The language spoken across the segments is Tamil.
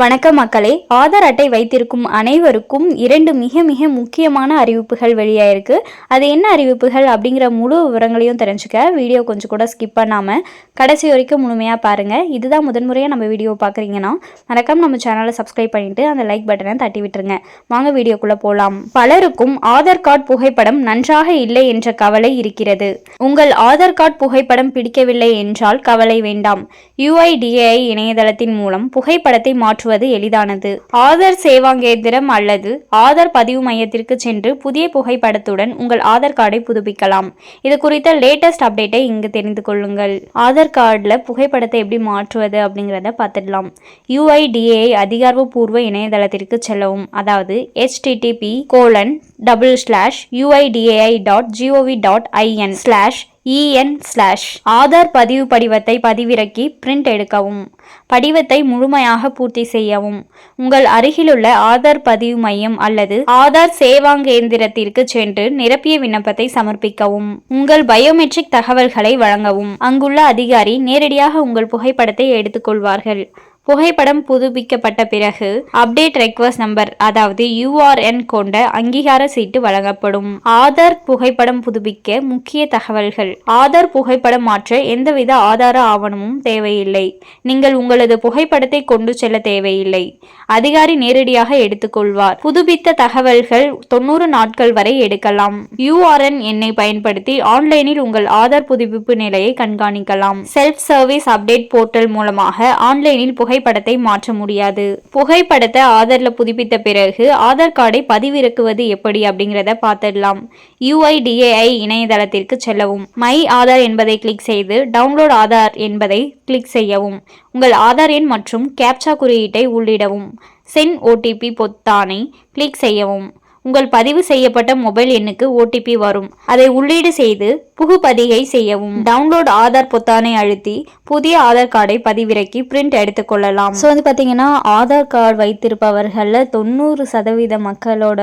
வணக்கம் மக்களே. ஆதார் அட்டை வைத்திருக்கும் அனைவருக்கும் இரண்டு மிக மிக முக்கியமான அறிவிப்புகள் வெளியாயிருக்கு. அது என்ன அறிவிப்புகள் அப்படிங்கிற முழு விவரங்களையும் தெரிஞ்சுக்க வீடியோ கொஞ்சம் கூட ஸ்கிப் பண்ணாமல் கடைசி வரைக்கும் முழுமையாக பாருங்கள் இதுதான் முதன்முறையாக நம்ம வீடியோ பார்க்குறீங்கன்னா மறக்காம நம்ம சேனலை சப்ஸ்கிரைப் பண்ணிட்டு அந்த லைக் பட்டனை தட்டி விட்டுருங்க. வாங்க வீடியோக்குள்ளே போகலாம் பலருக்கும் ஆதார் கார்டு புகைப்படம் நன்றாக இல்லை என்ற கவலை இருக்கிறது. உங்கள் ஆதார் கார்டு புகைப்படம் பிடிக்கவில்லை என்றால் கவலை வேண்டாம். யுஐடிஏஐ இணையதளத்தின் மூலம் புகைப்படத்தை மாற்ற மாற்றுவது எளிதானது. ஆதார் சேவாங்கேந்திரம் அல்லது ஆதார் பதிவு மையத்திற்கு சென்று புதிய புகைப்படத்துடன் உங்கள் ஆதார் கார்டை புதுப்பிக்கலாம். இது குறித்த லேட்டஸ்ட் அப்டேட்டை இங்கு தெரிந்து கொள்ளுங்கள். ஆதார் கார்டில் புகைப்படத்தை எப்படி மாற்றுவது அப்படிங்கிறத பார்த்துடலாம். யுஐடிஏ அதிகாரப்பூர்வ இணையதளத்திற்கு செல்லவும். அதாவது HTTP colon double slash UIDAI dot GOV dot IN slash EN slash Aadhaar பதிவு படிவத்தை பதிவிறக்கி பிரிண்ட் எடுக்கவும். படிவத்தை முழுமையாக பூர்த்தி செய்யவும். உங்கள் அருகிலுள்ள ஆதார் பதிவு மையம் அல்லது ஆதார் சேவாங்கேந்திரத்திற்கு சென்று நிரப்பிய விண்ணப்பத்தை சமர்ப்பிக்கவும். உங்கள் பயோமெட்ரிக் தகவல்களை வழங்கவும். அங்குள்ள அதிகாரி நேரடியாக உங்கள் புகைப்படத்தை எடுத்துக்கொள்வார்கள். புகைப்படம் புதுப்பிக்கப்பட்ட பிறகு அப்டேட் ரெக்வஸ்ட் நம்பர் அதாவது யூஆர்என் கொண்ட அங்கீகார சீட்டு வழங்கப்படும். ஆதார் புகைப்படம் புதுப்பிக்க முக்கிய தகவல்கள். ஆதார் புகைப்படம் மாற்ற எந்தவித ஆதார ஆவணமும் தேவையில்லை. நீங்கள் உங்களது புகைப்படத்தை கொண்டு செல்ல தேவையில்லை. அதிகாரி நேரடியாக எடுத்துக்கொள்வார். புதுப்பித்த தகவல்கள் தொண்ணூறு நாட்கள் வரை எடுக்கலாம். யூஆர்என் எண்ணை பயன்படுத்தி ஆன்லைனில் உங்கள் ஆதார் புதுப்பிப்பு நிலையை கண்காணிக்கலாம். செல்ஃப் சர்வீஸ் அப்டேட் போர்ட்டல் மூலமாக ஆன்லைனில் புகை புகைப்படத்தை மாற்ற முடியாது. புகைப்படத்தை ஆதாரில் புதுப்பித்த பிறகு ஆதார் கார்டை பதிவிறக்குவது எப்படி அப்படிங்கிறத பார்த்துடலாம். யுஐடிஏஐ இணையதளத்திற்கு செல்லவும். மை ஆதார் என்பதை கிளிக் செய்து டவுன்லோட் ஆதார் என்பதை கிளிக் செய்யவும். உங்கள் ஆதார் எண் மற்றும் கேப்சா குறியீட்டை உள்ளிடவும். சென் ஓடிபி பொத்தானை கிளிக் செய்யவும். உங்கள் பதிவு செய்யப்பட்ட மொபைல் எண்ணுக்கு ஓடிபி வரும். அதை உள்ளீடு செய்து புகுப்பதிகை செய்யவும். டவுன்லோட் ஆதார் பொத்தானை அழுத்தி புதிய ஆதார் கார்டை பதிவிறக்கி பிரிண்ட் எடுத்துக்கொள்ளலாம் ஸோ வந்து பார்த்தீங்கன்னா ஆதார் கார்டு வைத்திருப்பவர்களில் தொண்ணூறு சதவீத மக்களோட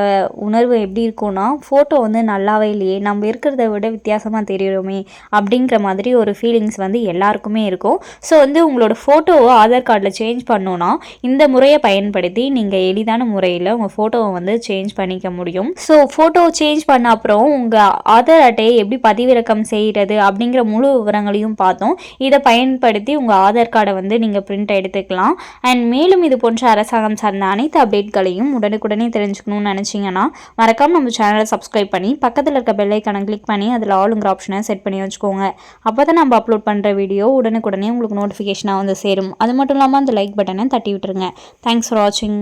உணர்வு எப்படி இருக்கும்னா ஃபோட்டோ வந்து நல்லாவே இல்லையே நம்ம இருக்கிறத விட வித்தியாசமாக தெரியுறோமே அப்படிங்கிற மாதிரி ஒரு ஃபீலிங்ஸ் வந்து எல்லாருக்குமே இருக்கும். ஸோ வந்து உங்களோட ஃபோட்டோவை ஆதார் கார்டில் சேஞ்ச் பண்ணோன்னா இந்த முறையை பயன்படுத்தி நீங்கள் எளிதான முறையில் உங்கள் ஃபோட்டோவை வந்து சேஞ்ச் பண்ணிக்க முடியும். ஸோ ஃபோட்டோ சேஞ்ச் பண்ண அப்புறம் உங்கள் ஆதார் அட்டையை எப்படி பதிவிறக்கம் செய்கிறது அப்படிங்கிற முழு விவரங்களையும் பார்த்தோம். இதை பயன்படுத்தி உங்கள் ஆதார் கார்டை வந்து நீங்கள் பிரிண்ட் எடுத்துக்கலாம். அண்ட் மேலும் இது போன்ற அரசாங்கம் சார்ந்த அனைத்து அப்டேட்களையும் உடனுக்குடனே தெரிஞ்சுக்கணும்னு நினச்சிங்கன்னா மறக்காமல் நம்ம சேனலை சப்ஸ்கிரைப் பண்ணி பக்கத்தில் இருக்க பெல்லைக்கான கிளிக் பண்ணி அதில் ஆளுங்கிற ஆப்ஷனை செட் பண்ணி வச்சுக்கோங்க. அப்போ தான் நம்ம அப்லோட் பண்ணுற வீடியோ உடனுக்குடனே உங்களுக்கு நோட்டிஃபிகேஷனாக வந்து சேரும். அது மட்டும் இல்லாமல் அந்த லைக் பட்டனை தட்டி விட்டுருங்க. தேங்க்ஸ் ஃபார் வாட்சிங்